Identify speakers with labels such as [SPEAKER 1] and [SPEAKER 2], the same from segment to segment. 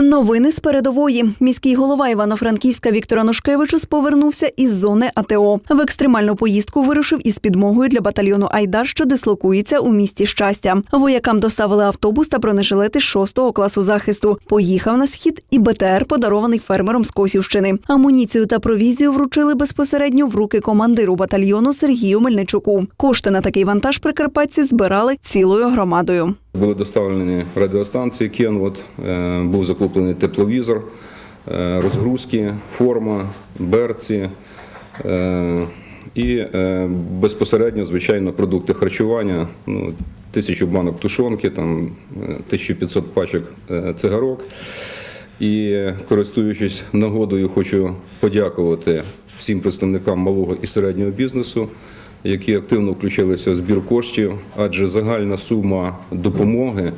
[SPEAKER 1] Новини з передової. Міський голова Івано-Франківська Віктор Анушкевичус повернувся із зони АТО. В екстремальну поїздку вирушив із підмогою для батальйону Айдар, що дислокується у місті щастя. Воякам доставили автобус та бронежилети 6-го класу захисту. Поїхав на схід і БТР, подарований фермером з Косівщини. Амуніцію та провізію вручили безпосередньо в руки командиру батальйону Сергію Мельничуку. Кошти на такий вантаж прикарпатці збирали цілою громадою.
[SPEAKER 2] Були доставлені радіостанції Кенвот, е, був закуплений тепловізор, е, розгрузки, форма, берці е, і безпосередньо, звичайно, продукти харчування. Ну, тисячу банок тушонки, там, е, 1500 пачок цигарок. І користуючись нагодою, хочу подякувати всім представникам малого і середнього бізнесу, які активно включилися в збір коштів, адже загальна сума допомоги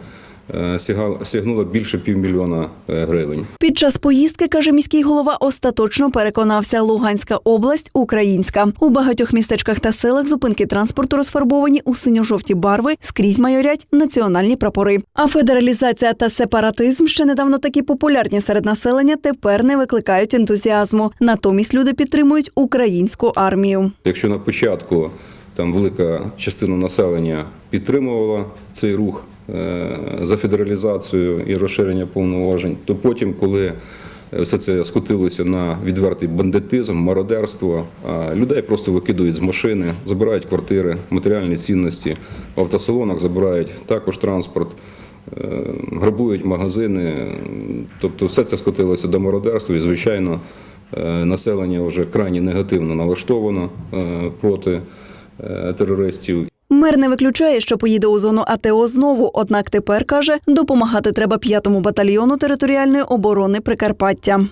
[SPEAKER 2] сягнула більше півмільйона е, гривень.
[SPEAKER 1] Під час поїздки, каже міський голова, остаточно переконався, Луганська область українська. У багатьох містечках та селах зупинки транспорту розфарбовані у синьо-жовті барви, скрізь майорять національні прапори. А федералізація та сепаратизм, ще недавно такі популярні серед населення, тепер не викликають ентузіазму. Натомість люди підтримують українську армію.
[SPEAKER 2] Якщо на початку там велика частина населення підтримувала цей рух е, за федералізацію і розширення повноважень, то потім, коли е, все це скотилося на відвертий бандитизм, мародерство, а людей просто викидують з машини, забирають квартири, матеріальні цінності, в автосалонах забирають також транспорт. е, Грабують магазини, тобто все це скотилося до мародерства, і звичайно, е, населення вже крайні негативно налаштовано е, проти е, терористів.
[SPEAKER 1] Мер не виключає, що поїде у зону АТО знову. Однак тепер каже, допомагати треба п'ятому батальйону територіальної оборони Прикарпаття.